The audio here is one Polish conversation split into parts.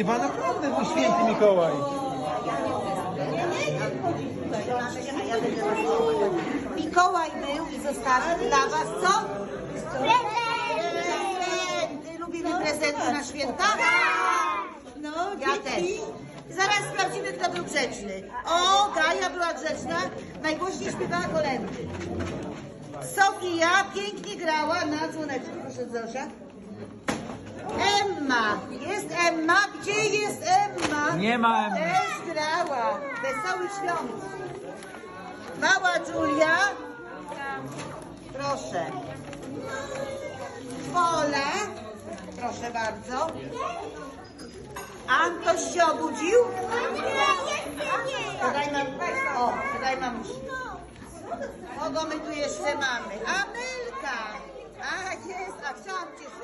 chyba naprawdę był święty Mikołaj. Mikołaj był i zostawił dla was co? Prezenty! Lubimy prezenty na święta? No, ja też. Zaraz sprawdzimy, kto był grzeczny. O, Gaja była grzeczna, najgłośniej śpiewała kolendy. Sofia pięknie grała na dzwoneczku. Proszę, Zosia. Emma, jest Emma, gdzie jest Emma? Nie ma Emmy. Też grała. Wesołych świąt. Mała Julia. Proszę. Wola. Proszę bardzo. Antoś się obudził? Podaj mam, o, podaj mamusi. Kogo my tu jeszcze mamy? Amelka. A jest, a chciałam cię.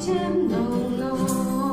ciemną noc.